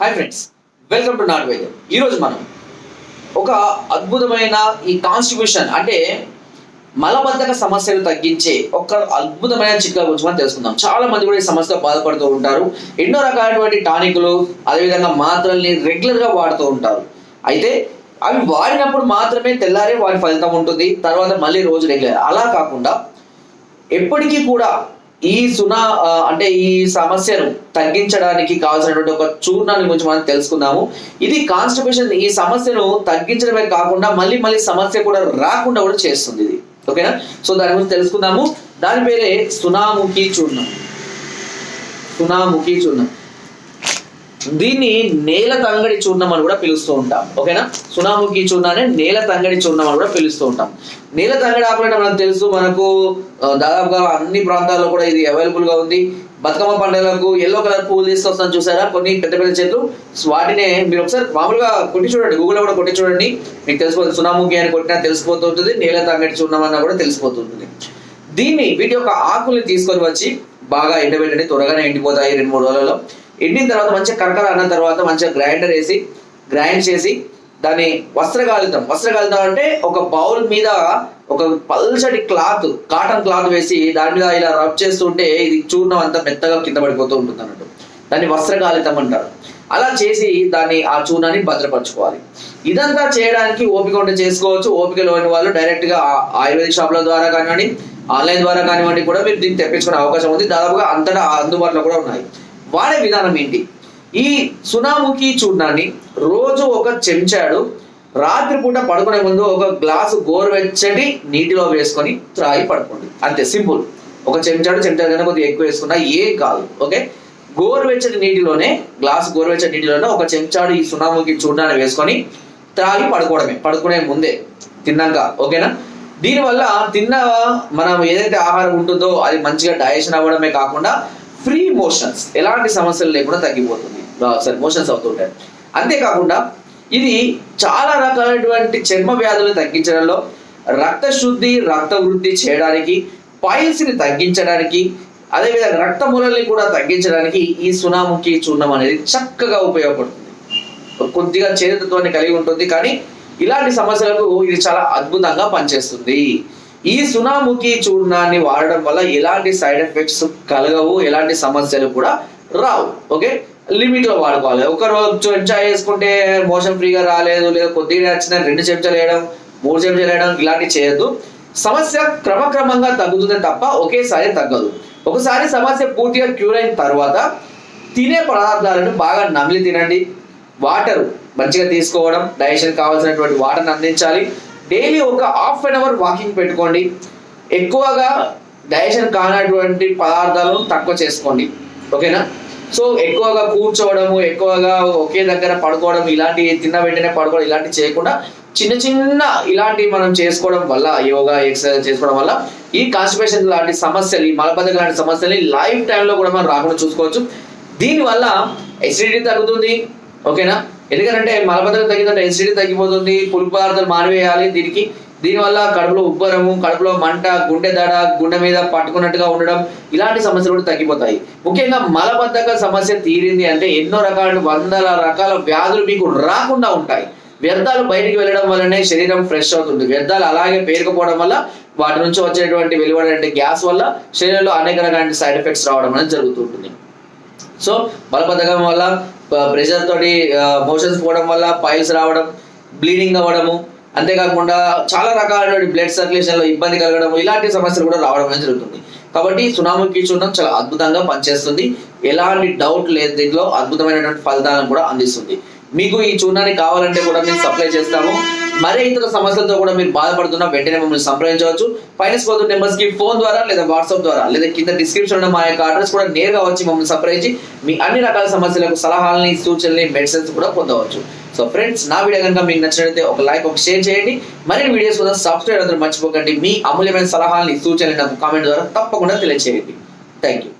Hi friends welcome to నాట్ వైద్యం ఈరోజు మనం ఒక అద్భుతమైన ఈ కాన్స్టిట్యూషన్ అంటే మలబద్ధక సమస్యలు తగ్గించే ఒక అద్భుతమైన చిట్కా గురించి మనం తెలుసుకుందాం. చాలా మంది కూడా ఈ సమస్యతో బాధపడుతూ ఉంటారు. ఎన్నో రకాలైనటువంటి టానిక్లు అదేవిధంగా మాత్రల్ని రెగ్యులర్గా వాడుతూ ఉంటారు. అయితే అవి వాడినప్పుడు మాత్రమే తెల్లారే వారి ఫలితం ఉంటుంది. తర్వాత మళ్ళీ రోజు రెగ్యులర్ అలా కాకుండా ఎప్పటికీ కూడా ఈ సునా అంటే ఈ సమస్యను తగ్గించడానికి కావాల్సినటువంటి ఒక చూర్ణాన్ని గురించి మనం తెలుసుకుందాము. ఇది కాన్స్టిపేషన్ ఈ సమస్యను తగ్గించడమే కాకుండా మళ్ళీ మళ్ళీ సమస్య కూడా రాకుండా కూడా చేస్తుంది ఇది. ఓకేనా సో దాని గురించి తెలుసుకుందాము. దాని పేరే సునాముఖి చూర్ణం. సునాముఖి చూర్ణం. దీన్ని నేల తంగడి చూర్ణం అని కూడా పిలుస్తూ ఉంటాం. ఓకేనా? సునాముఖి చూర్ణాన్ని నేల తంగడి చూర్ణం అని కూడా పిలుస్తూ ఉంటాం. నేల తంగడి ఆకులంటే మనకు తెలుసు మనకు దాదాపుగా అన్ని ప్రాంతాల్లో కూడా ఇది అవైలబుల్గా ఉంది. బతుకమ్మ పండుగలకు ఎల్లో కలర్ పూలు తీసుకొస్తాను చూసారా? కొన్ని పెద్ద పెద్ద చెట్లు. వాటినే మీరు ఒకసారి మామూలుగా కొట్టి చూడండి. గూగుల్లో కూడా కొట్టి చూడండి. మీకు తెలిసిపోతుంది. సునాముఖి అని కొట్టినా తెలిసిపోతుంటుంది. నేల తంగడి చూర్ణం అన్న కూడా తెలిసిపోతుంటుంది. దీన్ని వీటి యొక్క ఆకుల్ని తీసుకొని వచ్చి బాగా ఎండబెట్టండి. త్వరగానే ఎండిపోతాయి రెండు మూడు రోజులలో. ఎండిన తర్వాత మంచిగా కరకర అన్న తర్వాత మంచిగా గ్రైండర్ వేసి గ్రైండ్ చేసి దాన్ని వస్త్రగాలితం. వస్త్రగాలితం అంటే ఒక బౌల్ మీద ఒక పల్చటి క్లాత్ కాటన్ క్లాత్ వేసి దాని మీద ఇలా రబ్ చేస్తుంటే ఇది చూర్ణం అంతా మెత్తగా కింద పడిపోతూ ఉంటుంది అన్నట్టు. దాన్ని వస్త్రగాలితం అంటారు. అలా చేసి దాన్ని ఆ చూర్ణాన్ని భద్రపరచుకోవాలి. ఇదంతా చేయడానికి ఓపిక ఉంటే చేసుకోవచ్చు. ఓపిక లేని వాళ్ళు డైరెక్ట్గా ఆయుర్వేదిక్ షాపుల ద్వారా కానివ్వండి ఆన్లైన్ ద్వారా కానివ్వండి కూడా మీరు దీన్ని తెప్పించుకునే అవకాశం ఉంది. దాదాపుగా అంతటా అందుబాటులో కూడా ఉన్నాయి. వాడే విధానం ఏంటి? ఈ సునాముఖి చూర్ణాన్ని రోజు ఒక చెంచాడు రాత్రిపూట పడుకునే ముందు ఒక గ్లాసు గోరువెచ్చటి నీటిలో వేసుకొని త్రాగి పడుకోండి. అంతే సింపుల్. ఒక చెంచాడు చెంచాడు కన్నా కొద్దిగా ఎక్కువ వేసుకున్నా ఏం కాదు ఓకే? గోరువెచ్చటి నీటిలోనే గ్లాస్ గోరువెచ్చటి నీటిలోనే ఒక చెంచాడు ఈ సునాముఖి చూడ్డాన్ని వేసుకొని త్రాగి పడుకోవడమే. పడుకునే ముందే తిన్నాక ఓకేనా? దీనివల్ల తిన్న మనం ఏదైతే ఆహారం ఉంటుందో అది మంచిగా డైజెషన్ అవ్వడమే కాకుండా ఫ్రీ మోషన్స్ ఎలాంటి సమస్యలు లేకుండా తగ్గిపోతుంది. సారీ మోషన్స్ అవుతుంటాయి. అంతేకాకుండా ఇది చాలా రకాలైనటువంటి చర్మ వ్యాధులు తగ్గించడంలో రక్త శుద్ధి రక్త వృద్ధి చేయడానికి పాయిల్స్ని తగ్గించడానికి అదేవిధంగా రక్త మూలల్ని కూడా తగ్గించడానికి ఈ సునాముఖి చూర్ణం అనేది చక్కగా ఉపయోగపడుతుంది. కొద్దిగా చేతత్వాన్ని కలిగి ఉంటుంది కానీ ఇలాంటి సమస్యలకు ఇది చాలా అద్భుతంగా పనిచేస్తుంది. ఈ సునాముఖి చూర్ణాన్ని వాడడం వల్ల ఎలాంటి సైడ్ ఎఫెక్ట్స్ కలగవు ఎలాంటి సమస్యలు కూడా రావు. ఓకే? లిమిట్లో వాడుకోవాలి. ఒక రోజు చెంచా వేసుకుంటే మోషన్ ఫ్రీగా రాలేదు లేదా కొద్దిగా వచ్చిన రెండు చెంచాలు వేయడం మూడు చెంచాలు వేయడం ఇలాంటివి చేయొద్దు. సమస్య క్రమక్రమంగా తగ్గుతుంది తప్ప ఒకేసారి తగ్గదు. ఒకసారి సమస్య పూర్తిగా క్యూర్ అయిన తర్వాత తినే పదార్థాలను బాగా నమిలి తినండి. వాటర్ మంచిగా తీసుకోవడం డైజెషన్ కావాల్సినటువంటి వాటర్ని అందించాలి. డైలీ ఒక హాఫ్ అన్ అవర్ వాకింగ్ పెట్టుకోండి. ఎక్కువగా డైజెషన్ కానటువంటి పదార్థాలను తక్కువ చేసుకోండి. ఓకేనా? సో ఎక్కువగా కూర్చోవడము ఎక్కువగా ఒకే దగ్గర పడుకోవడం ఇలాంటి తిన్న వెంటనే పడుకోవడం ఇలాంటివి చేయకుండా చిన్న చిన్న ఇలాంటివి మనం చేసుకోవడం వల్ల యోగా ఎక్సర్సైజ్ చేసుకోవడం వల్ల ఈ కాన్స్టిపేషన్ లాంటి సమస్యలు ఈ మలబద్ధకం లాంటి సమస్యలు లైఫ్ టైంలో కూడా మనం రాకుండా చూసుకోవచ్చు. దీనివల్ల ఎసిడిటీ తగ్గుతుంది. ఓకేనా? ఎందుకంటే మలబద్ధకం తగ్గిందంటే ఎసిడిటీ తగ్గిపోతుంది పులుపు పదార్థాలు మానివేయాలి దీనికి. దీనివల్ల కడుపులో ఉబ్బరము కడుపులో మంట గుండె దడ గుండె మీద పట్టుకున్నట్టుగా ఉండడం ఇలాంటి సమస్యలు కూడా తగ్గిపోతాయి. ముఖ్యంగా మలబద్ధక సమస్య తీరింది అంటే ఎన్నో రకాల వందల రకాల వ్యాధులు మీకు రాకుండా ఉంటాయి. వ్యర్థాలు బయటికి వెళ్ళడం వల్లనే శరీరం ఫ్రెష్ అవుతుంది. వ్యర్థాలు అలాగే పేరుకుపోవడం వల్ల వాటి నుంచి వచ్చేటువంటి వెలువడే గ్యాస్ వల్ల శరీరంలో అనేక రకాల సైడ్ ఎఫెక్ట్స్ రావడం అనేది జరుగుతుంటుంది సో బలబద్ధకం వల్ల ప్రెషర్ తోటి మోషన్స్ పోవడం వల్ల పైల్స్ రావడం బ్లీడింగ్ అవ్వడము అంతేకాకుండా చాలా రకాలైనటువంటి బ్లడ్ సర్క్యులేషన్లో ఇబ్బంది కలగడం ఇలాంటి సమస్యలు కూడా రావడం జరుగుతుంది. కాబట్టి సునామీ చూడడం చాలా అద్భుతంగా పనిచేస్తుంది. ఎలాంటి డౌట్ లేదు దీంట్లో అద్భుతమైనటువంటి ఫలితాలను కూడా అందిస్తుంది. మీకు ఈ చూర్ణాన్ని కావాలంటే కూడా మేము సప్లై చేస్తాము. మరే ఇతర సమస్యలతో కూడా మీరు బాధపడుతున్నా వెంటనే మమ్మల్ని సంప్రదించవచ్చు. ఫైనాన్స్ పోతు నెంబర్స్కి ఫోన్ ద్వారా లేదా వాట్సాప్ ద్వారా లేదా కింద డిస్క్రిప్షన్ ఉన్న మా యొక్క అడ్రస్ కూడా నేరుగా వచ్చి మమ్మల్ని సంప్రదించి మీ అన్ని రకాల సమస్యలకు సలహాలని సూచనల్ని మెడిసిన్స్ కూడా పొందవచ్చు. సో ఫ్రెండ్స్ నా వీడియో కనుక మీకు నచ్చినట్లయితే ఒక లైక్ ఒక షేర్ చేయండి. మరిన్ని వీడియోస్ కోసం సబ్స్క్రైబ్ అందరూ మర్చిపోకండి. మీ అమూల్యమైన సలహాలని సూచనలు నాకు కామెంట్ ద్వారా తప్పకుండా తెలియజేయండి థ్యాంక్ యూ